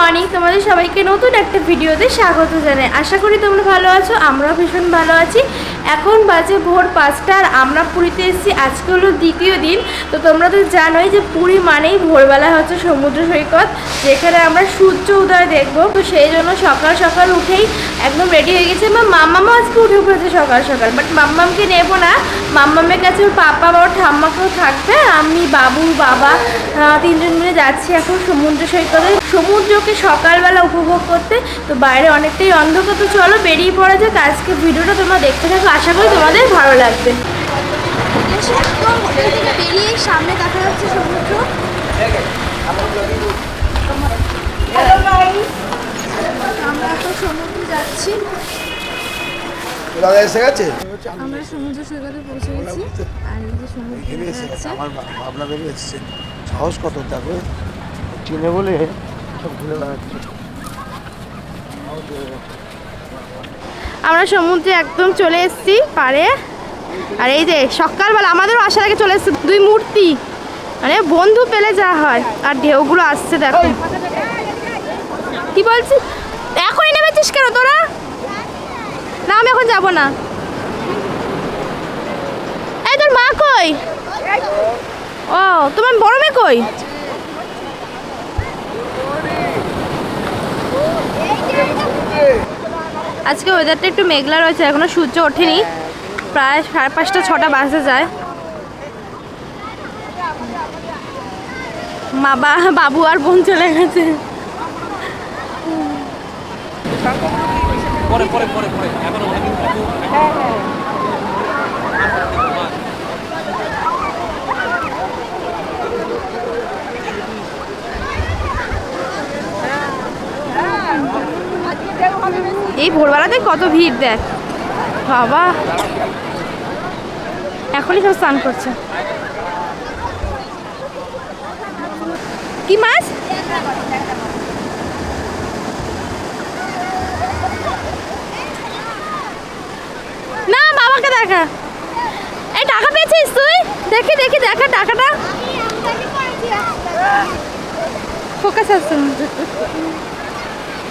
Morning তোমাদের সবাইকে নতুন একটা ভিডিওতে স্বাগত জানাই। আশা করি তোমরা ভালো আছো, আমরাও ভীষণ ভালো আছি। এখন বাজে ভোর পাঁচটা আর আমরা পুরীতে এসেছি। আজকে হলো দ্বিতীয় দিন। তো তোমরা তো জানোই যে পুরী মানেই ভোরবেলা হচ্ছে সমুদ্র সৈকত, যেখানে আমরা সূর্য উদয় দেখব। তো সেই জন্য সকাল সকাল উঠেই একদম রেডি হয়ে গেছে। বা মাম্মামও আজকে উঠে পড়েছে সকাল সকাল বাট মাম্মামকে নেব না। মাম্মামের কাছে ওর পাপা বা ওর ঠাম্মাকেও থাকবে। আমি, বাবু, বাবা তিনজন মিলে যাচ্ছি এখন সমুদ্র সৈকতে। সমুদ্রকে সকালবেলা উপভোগ করতে। তো বাইরে অনেকটাই অন্ধকার। তো চলো বেরিয়ে পড়া যাক। আজকে ভিডিওটা তোমরা দেখতে থাকো। আশা করি তোমাদের ভালো লাগবে। একদম হোটেল থেকে বেরিয়ে সামনে দেখা যাচ্ছে সমুদ্র আমরা এখন সমুদ্রে যাচ্ছি দাদা এসে গেছে আমরা সমুদ্র সৈকতে পৌঁছে গেছি আর এই যে সমুদ্র ভেবে দেখা এসে গেছে যাচ্ছে। আমার ভাবনা ভেবে এসছে। সাহস কত দেখো চিনে বলে সব ঘুরে বেড়াচ্ছে আমরা সমুদ্রে একদম চলে এসেছি পারে। আর এই যে সকালবেলা আমাদেরও আসার আগে চলে এসেছে দুই মূর্তি। মানে বন্ধু পেলে যা হয়, আর ঢেউগুলো আসছে দেখো। কি বলছিস এখনই নেমেছিস কেন তোরা? না, আমি এখন যাব না। এই তোর মা কই? ও, তোমার বড় মেয়ে কই? আজকে ওয়েদারটা একটু মেঘলা রয়েছে এখনও সূর্য ওঠেনি। প্রায় সাড়ে পাঁচটা ছটা বাসে যায়। বাবা বাবু আর বোন চলে গেছে। পরে পরে পরে পরে। এখন অনেক এই ভোরবেলাতে কত ভিড় দেখ। বাবা। এখনই সব স্নান করছে। কি মাছ? না বাবাকে দেখা। এই টাকা পেয়েছিস তুই? দেখি দেখি দেখা টাকাটা। ফোকাস আছে।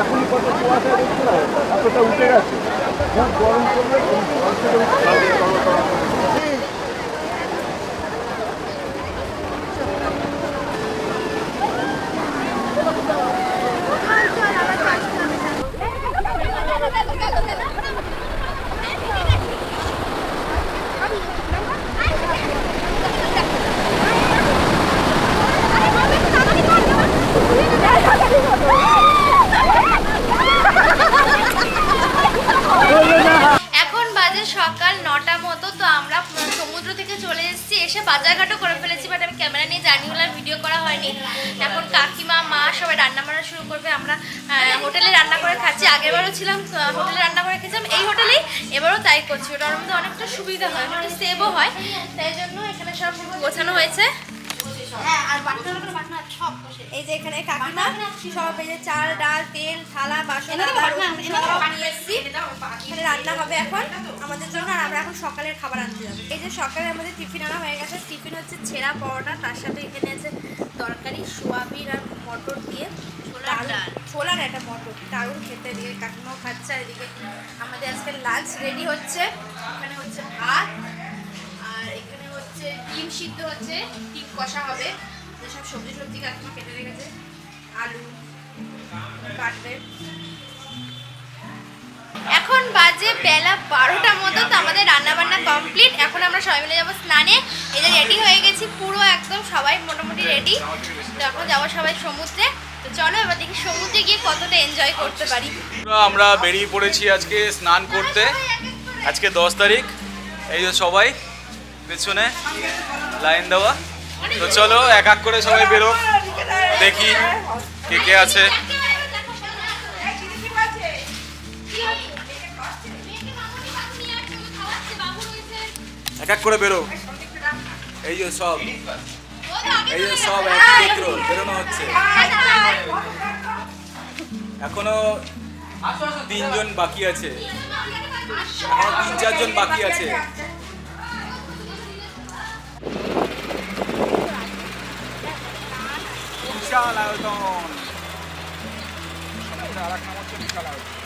এখন কত কুয়াশা দেখতে এতটা উঠে গেছে। খুব গরম করলে জার্নিগুলো ভিডিও করা হয়নি। এখন কাকিমা, মা সবাই রান্না বান্না শুরু করবে। আমরা হোটেলে রান্না করে খাচ্ছি। আগেরবারও ছিলাম হোটেলে রান্না করে খেয়েছিলাম। এই হোটেলেই এবারও তাই করছি। ওটার মধ্যে অনেকটা সুবিধা হয়, অনেকটা সেভও হয়। তাই জন্য এখানে সব গোছানো হয়েছে। এই যে এখানে কাকিমা সব এই যে চাল ডাল তেল থালা বাসন সব নিয়ে এসেছি। এখানে রান্না হবে এখন আমাদের জন্য আর আমরা এখন সকালের খাবার আনতে যাব। এই যে সকালে আমাদের টিফিন আনা হয়ে গেছে। টিফিন হচ্ছে ছেঁড়া পরোটা তার সাথে এখানে আছে তরকারি সোয়াবিন আর মটর দিয়ে ছোলার একটা মটর দারুণ খেতে এদিকে কাকিমাও খাচ্ছে। এদিকে আমাদের আজকে লাঞ্চ রেডি হচ্ছে। এখানে হচ্ছে ভাত হচ্ছে, ডিম সিদ্ধ হচ্ছে, ডিম কষা হবে। সব সবজি সবজি কাকিমা কেটে রেখেছে। আলু কাটবে এখন বাজে বেলা বারোটা মতো, তো আমাদের রান্না বান্না কমপ্লিট এখন আমরা সবাই মিলে যাব স্নানে। এই যে রেডি হয়ে গেছি পুরো একদম, সবাই মোটামুটি রেডি এখন যাব সবাই সমুদ্রে। তো চলো এবার দেখি সমুদ্রে গিয়ে কতটা এনজয় করতে পারি। আমরা বেরিয়ে পড়েছি আজকে স্নান করতে। আজকে দশ তারিখ। এই সবাই। পেছনে লাইন দেওয়া। তো চলো, এক এক করে সবাই বেরো। দেখি কে কে আছে। এক এক করে বেরো। এই যে সব। এই যে সব একত্র বেরোনো হচ্ছে। এখনও তিনজন বাকি আছে। এখনও তিন চারজন বাকি আছে। বিশাল আয়তন আর এক নাম হচ্ছে বিশাল আয়োজন।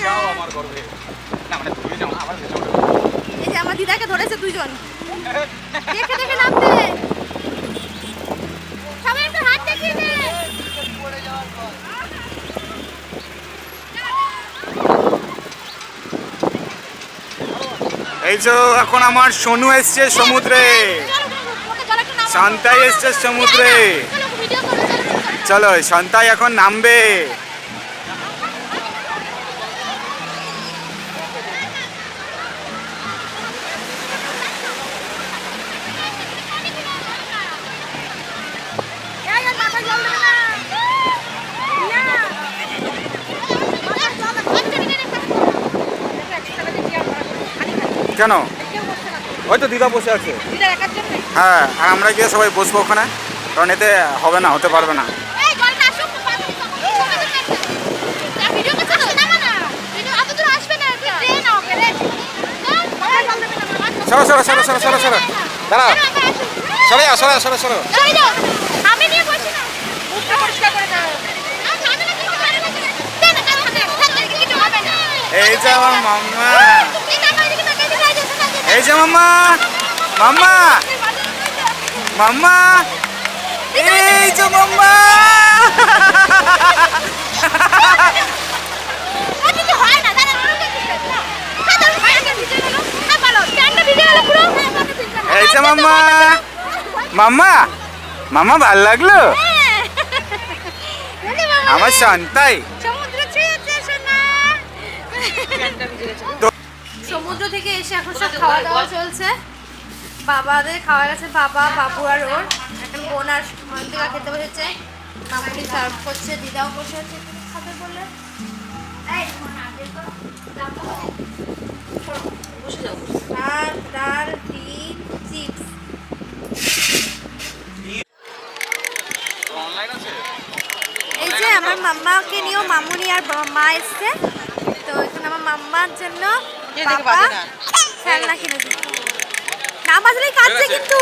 যাও আমার গর্বে না মানে তুমি আমার দিদাকে ধরেছে দুজন দেখে দেখে নামতে সবাই একটু হাত দেখিয়ে দে এই যে এখন আমার সোনু এসছে সমুদ্রে শান্তাই এসছে সমুদ্রে চলো শান্তাই এখন নামবে কেন ওই তো দিদা বসে আছে হ্যাঁ আর আমরা গিয়ে সবাই বসবো ওখানে কারণ এতে হবে না হতে পারবে না সরো সরো সরো সরো সরো সরো দাঁড়াও সরে যাও সরো সরো সরো এই যে আমার মাম্মা এই যে মাম্মা মাম্মা মাম্মা এই যে মাম্মা। এই যে মাম্মা মাম্মা মাম্মা ভালো লাগল? আমার শান্তাই সমুদ্র থেকে এসে এখন সব খাওয়া দাওয়া চলছে। বাবাদের খাওয়া গেছে বাবা বাবু আর ওর। এখন বোন আর মন্দিরা খেতে বসেছে। মামুনি সার্ভ করছে দিদাও বসে আছে খাবে বলে ভাত ডাল ডিম চিপস। এই যে আমার মাম্মাকে নিয়েও মামুনি আর মা এসছে। তো এখানে আমার মাম্মার জন্য খেলনা কিনে দিচ্ছে না বাজলেই কাটছে কিন্তু।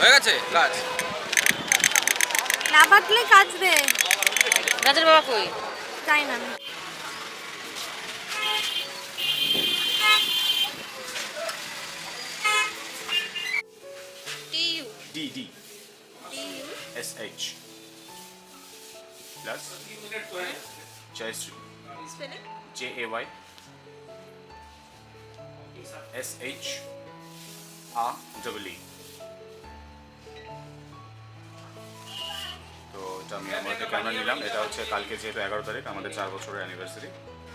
হয়ে গেছে? কাজ। না বাজলেই কাটবে রাজার বাবা কই? জানি না। D D S H plus Jayashree J A Y S H R double E. তো এটা আমি আমাদের ক্যামেরা নিলাম। এটা হচ্ছে কালকে যেহেতু এগারো তারিখ, আমাদের চার বছরের অ্যানিভার্সারি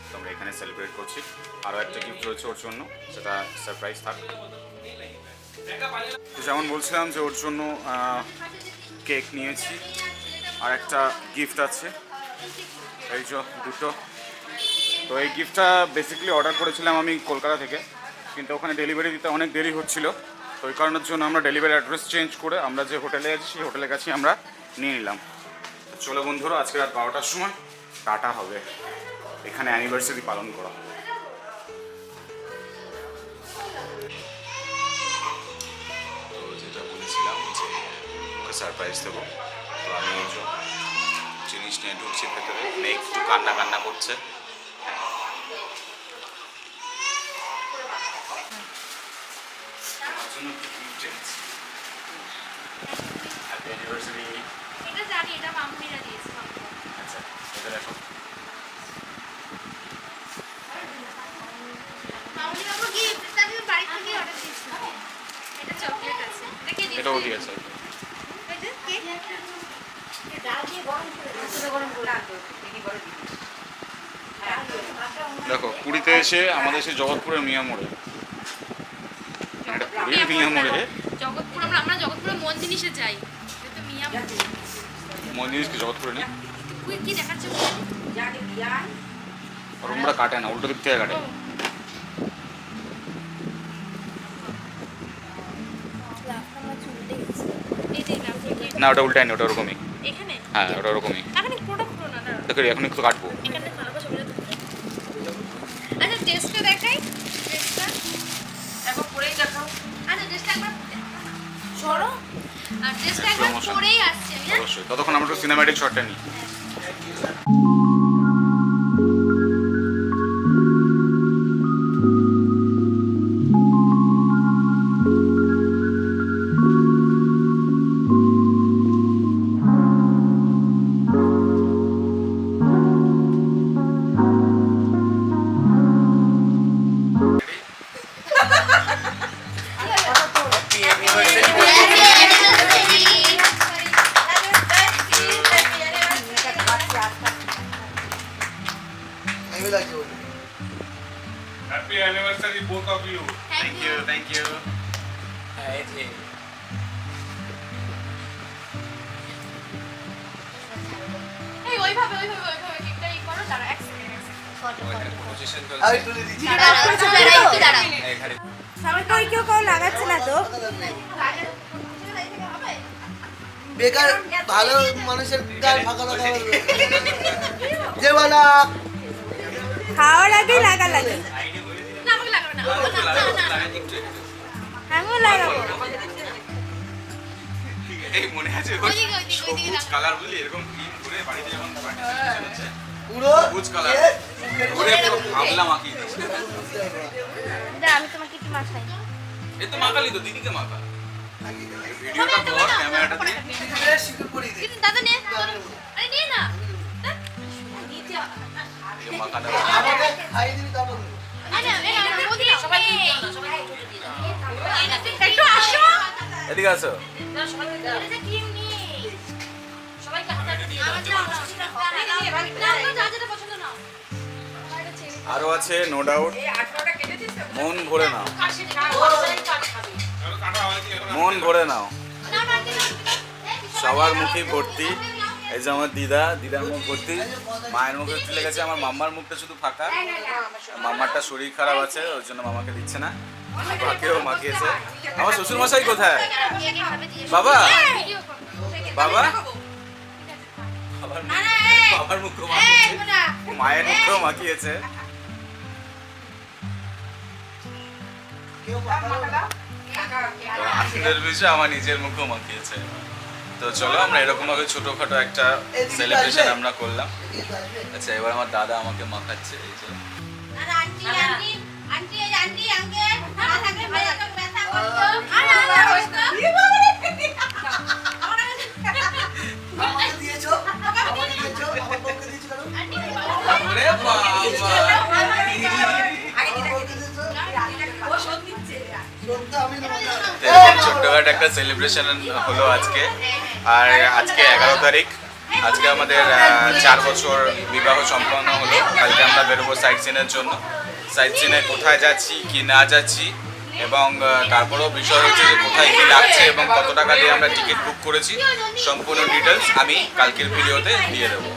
তো আমরা এখানে সেলিব্রেট করছি। আরও একটা গিফট রয়েছে ওর জন্য, সেটা সারপ্রাইজ থাক। তো যেমন বলছিলাম যে ওর জন্য কেক নিয়েছি। আর একটা গিফট আছে। এই যে দুটো। তো এই গিফটটা বেসিক্যালি অর্ডার করেছিলাম আমি কলকাতা থেকে। কিন্তু ওখানে ডেলিভারি দিতে অনেক দেরি হচ্ছিল। তো ওই কারণের জন্য আমরা ডেলিভারি অ্যাড্রেস চেঞ্জ করে আমরা যে হোটেলে আছি, সেই হোটেলের কাছেই আমরা নিয়ে নিলাম। চলো বন্ধুরা, আজকে রাত বারোটার সময় টাটা হবে। এখানে অ্যানিভার্সারি পালন করা হবে। সারপ্রাইজ দেবো। তো আমি জিনিস নিয়ে ঢুকছি ভেতরে মেয়ে একটু কান্না কান্না করছে আমার জন্য কি gift এনেছি? Happy anniversary. এটা জানি এটা মামুনিরা দিয়েছে আচ্ছা, এটা দেখো। মামুনি বাবু গিফট এটা আমি বাড়ি থেকে অর্ডার দিয়েছিলাম এটা চকলেট আছে এটা কে দিয়েছে। কে দেখো পুরীতে এসে আমাদের সেই জগৎপুরের মিয়া মোড়ে। মিয়া মোড়ে। জগৎপুর আমরা আমরা জগৎপুরে মন জিনিসে যাই। মিয়া কি জগৎ করে কি দেখাচ্ছে ওরমরা কাটে না উল্টো দিক থেকে কাটে এই যে লাফটা কি- না ওটা উল্টায়নি ওটা ওরকমই। এখানে? হ্যাঁ ওটা ওরকমই। দেখো এখন একটু কাটবো। আচ্ছা টেস্টটা দেখাই। টেস্টটা একবার পরেই দেখাও আচ্ছা টেস্টটা একবার সরো। আর টেস্টটা একবার. পরেই আসছে হ্যাঁ? অবশ্যই। ততক্ষণ আমরা সিনেম্যাটিক শটটা নিই। কেউ কেউ লাগাচ্ছে না তো বেকার ভালো মানুষের গায়ে ফাঁকা লাগা যে বলা খাওয়ার আগে লাগা লাগে আমিও লাগাবো এই মনে আছে সবুজ কালার বুঝলি এরকম ক্রিম করে বাড়িতে যখন party হচ্ছে। পুরো সবুজ কালার। ওরে পুরো ভাবলা মাখিয়ে দিয়েছে দাঁড়া আমি তোমাকে একটু মাখাই। এই তো মাখালি তো দিদিকে মাখা। ভিডিওটা কর ক্যামেরাটা দিয়ে শিখে পড়ি দে। কিন্তু দাদা নে আরে নে না। এই মাখাটা। আরও আছে নো ডাউট মন ভরে নাও। মন ভরে নাও। সবার মুখে ভর্তি। এই যে আমার দিদা, দিদার মুখ ভর্তি। মায়ের মুখে তুলে গেছে আমার মাম্মার মুখটা শুধু ফাঁকা। মাম্মারটা শরীর খারাপ আছে ওর জন্য মামাকে দিচ্ছে না। মাকেও মাখিয়েছে। আমার শ্বশুর মশাই কোথায়? বাবা? বাবা? বাবার মুখ- বাবার মুখও মায়ের মুখেও মাখিয়েছে তো আনন্দের বিষয় আমার নিজের মুখেও মাখিয়েছে তো চলো আমরা এরকম ভাবে ছোটখাটো একটা সেলিব্রেশন আমরা করলাম। আচ্ছা এবার আমার দাদা আমাকে মাখাচ্ছে এই যে। আন্টি ছোট্টখাটো একটা সেলিব্রেশন হলো আজকে। আর আজকে এগারো তারিখ। আজকে আমাদের চার বছর বিবাহ সম্পন্ন হলো। কালকে আমরা বেরোবো সাইট সিনের জন্য। সাইট সিনে কোথায় যাচ্ছি, কি না যাচ্ছি, এবং তারপরেও বিষয় হচ্ছে যে কোথায় কি লাগছে এবং কত টাকা দিয়ে আমরা টিকিট বুক করেছি। সম্পূর্ণ ডিটেলস আমি কালকের ভিডিওতে দিয়ে দেবো।